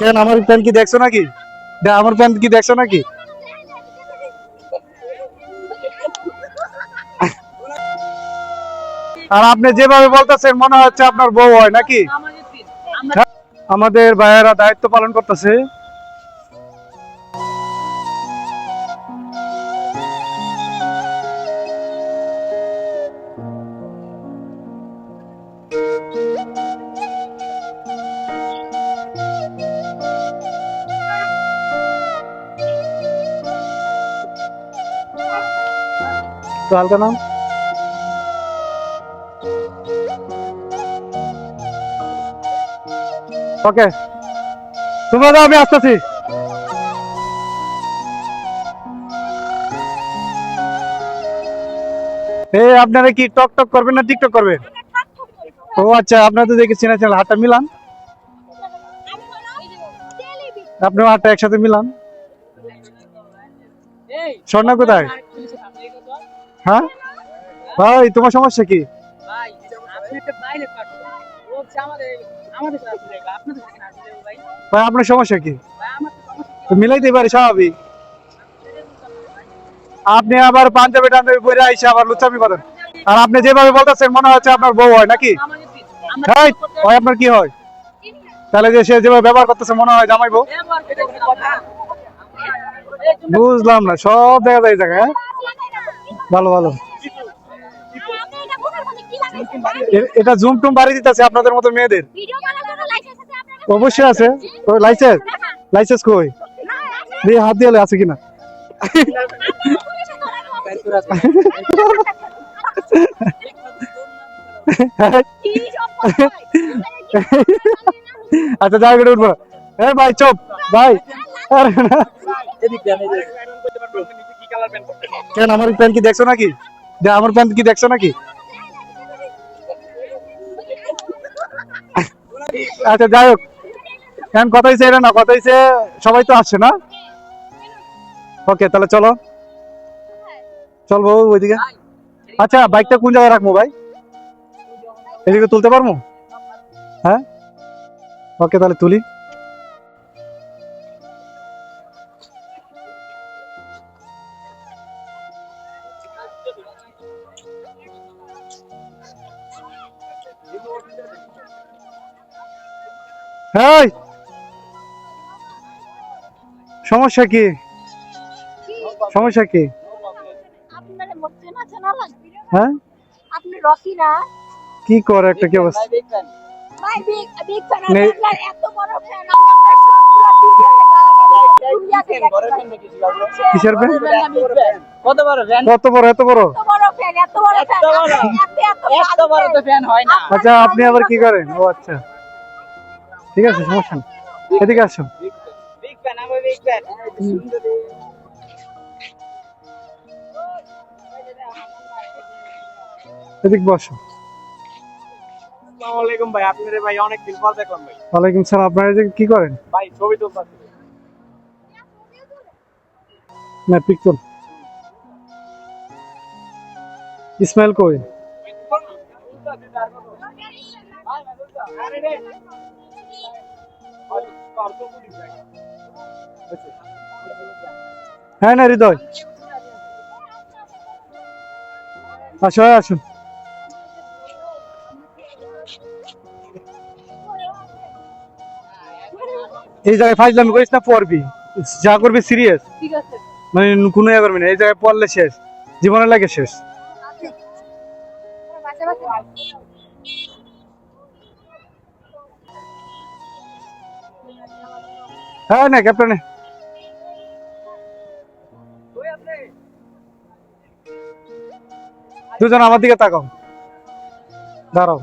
কেন আমার প্যান্ট কি দেখছ নাকি? আমার প্যান্ট কি দেখছ নাকি? আর আপনি যেভাবে বলতেছেন মনে হচ্ছে আপনার বউ হয় নাকি? হ্যাঁ? আমাদের ভাইয়েরা দায়িত্ব পালন করতেছে। তো হালকা নাম ওকে। তোমরা যাও, আমি আসতেছি। এই আপনারা কি টক টক করবেন না টিকটক করবেন? ও আচ্ছা আপনারা তো দেখে চেনা চেনা হাতটা মিলান। আপনি হাতটা একসাথে মিলান। স্বর্ণা কোথায়? হ্যাঁ? ভাই তোমার সমস্যা কি? ভাই বাইরে আপনার সমস্যা কি? মিলাইতে পারি স্বাভাবিক। আপনি আবার পাঞ্জাবি টাঞ্জাবি পরে আইসে আবার লুচামি করেন। আর আপনি যেভাবে বলতেছেন মনে হচ্ছে আপনার বউ হয় নাকি? হ্যাঁ আপনার কি হয়? তাহলে যে সে যেভাবে ব্যবহার করতেছে মনে হয় জামাই বউ? বুঝলাম না সব দেখা যায় জায়গায় হ্যাঁ? ভালো ভালো। এটা জুম টুম বাড়ি দিতেছে আপনাদের মতো মেয়েদের। অবশ্যই আছে। লাইসেন্স লাইসেন্স কই? দিয়ে হাত দিয়ে আছে কিনা? আচ্ছা যাই উঠবো। হ্যাঁ ভাই, চোপ। ভাই। আরে না। কেন, আমার প্যান্ট কি দেখছ নাকি? আমার প্যান্ট কি দেখছ নাকি? আচ্ছা যাই হোক। এখন কথা হয়েছে এটা না, কথা হয়েছে সবাই তো আসছে না? ওকে, তাহলে চলো। চলবো ওইদিকে। আচ্ছা বাইকটা কোন জায়গায় রাখব ভাই? এদিকে তুলতে পারব? হ্যাঁ? ওকে, তাহলে তুলি। এই! সমস্যা কি? সমস্যা কি? হ্যাঁ? আপনি রকি না? কি করে একটা কি অবস্থা? কিসের কত বড় কত বড় এত বড়? হয় আচ্ছা আপনি আবার কি করেন? ও আচ্ছা। ঠিক আছে সমস্যা নেই। এদিকে আসো। এদিক বসো। ভাই আপনারে ভাই অনেক দিন পর দেখলাম ভাই। ওয়ালাইকুম সালাম আপনারা কি করেন? ভাই ছবি তুলতেছি। না পিকচর ইসমাইল কই? হ্যাঁ না হৃদয়। আসো আসো এই জায়গায় ফাইজলামি করিস না, পড়বি। যা করবি সিরিয়াস মানে কোনো ইয়ে করবি না। এই জায়গায় পড়লে শেষ। জীবনের লাগে শেষ। হ্যাঁ না ক্যাপ্টেন দুজন আমার দিকে তাকাও। দাঁড়াও।